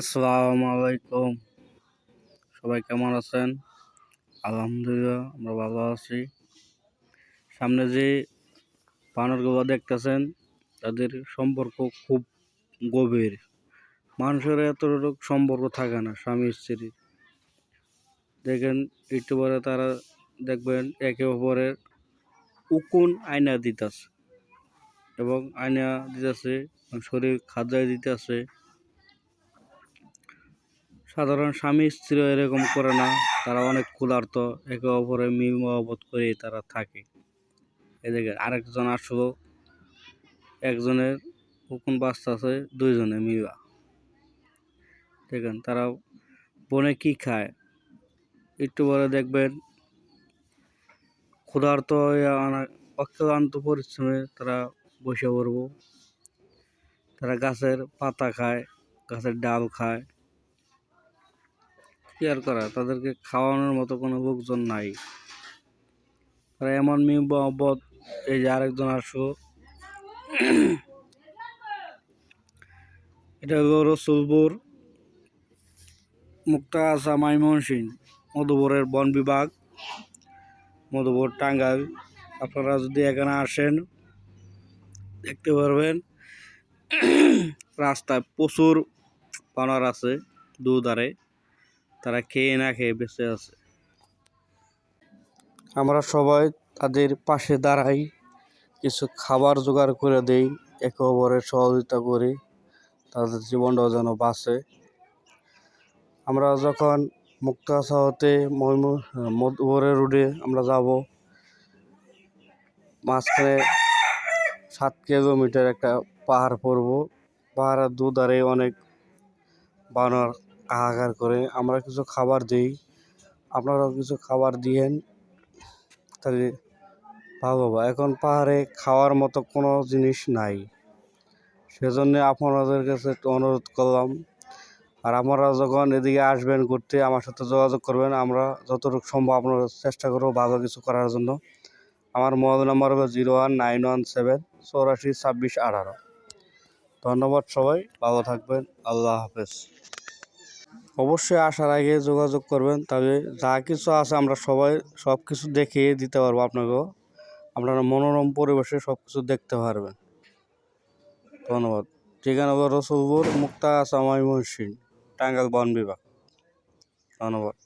আসসালামু আলাইকুম। সবাই কেমন আছেন? আলহামদুলিল্লাহ, আমরা ভালো আছি। সামনে যে বানর দেখতেছেন, তাদের সম্পর্ক খুব গভীর। মানুষের এত সম্পর্ক থাকে না, স্বামী স্ত্রীর দেখেন একটু পরে তারা দেখবেন, একে অপরের উকুন আয়না দিতেছে এবং আয়না দিতেছে, শরীর খাদ্যায় দিতেছে। সাধারণ স্বামী স্ত্রী এরকম করে না। তারা অনেক ক্ষুধার্ত। একে অপরে মিল মহব্বত করে তারা থাকে। এদিকে আরেকজন আসলো। একজনের হুকুন বাচ্চা আছে, দুইজনে মিলা। দেখেন, তারা বনে কি খায়? একটু পরে দেখবেন ক্ষুধার্ত অক্লান্ত পরিশ্রমে তারা বসে পড়ব। তারা গাছের পাতা খায়, গাছের ডাল খায়। কি আর করা, তাদেরকে খাওয়ানোর মতো কোনো লোকজন নাই। তারা এমন মিম মোহাম্মদ এই যে আরেকজন আসো। এটা হলো রসুলপুর মুক্তা আসা মাইমনসিং মধুপুরের বন বিভাগ, মধুপুর টাঙ্গাইল। আপনারা যদি এখানে আসেন, দেখতে পারবেন, রাস্তায় প্রচুর বানর আছে দুধারে। তারা খেয়ে না খেয়ে বেঁচে আছে। আমরা সবাই তাদের পাশে দাঁড়াই, কিছু খাবার জোগাড় করে দেই, একে অপরের সহযোগিতা করি, তাদের জীবনটাও যেন বাঁচে। আমরা যখন মুক্তাসা হতে মধুবরের রোডে আমরা যাব, মাঝখানে সাত কিলোমিটার একটা পাহাড় পড়ব। পাহাড়ের দুধারে অনেক বানর হাহাকার করে আমরা কিছু খাবার দিই, আপনারাও কিছু খাবার দিয়েন। তাহলে ভালো হবে। এখন পাহাড়ে খাওয়ার মতো কোনো জিনিস নাই। সেজন্য আপনাদের কাছে একটু অনুরোধ করলাম। আর আপনারা যখন এদিকে আসবেন ঘুরতে, আমার সাথে যোগাযোগ করবেন। আমরা যতটুকু সম্ভব আপনারা চেষ্টা করব ভালো কিছু করার জন্য। আমার মোবাইল নাম্বার হবে zero one nine one seven চৌরাশি ছাব্বিশ আঠারো। ধন্যবাদ সবাই। ভালো থাকবেন। আল্লাহ হাফেজ। অবশ্যই আসার আগে যোগাযোগ করবেন, তবে যা কিছু আছে আমরা সবাই সব কিছু দেখিয়ে দিতে পারব আপনাকেও। আপনারা মনোরম পরিবেশে সব কিছু দেখতে পারবেন। ধন্যবাদ। ঠিকানা রসুলপুর মুক্তা আসামাই মহসিন টাঙ্গাল বন বিভাগ। ধন্যবাদ।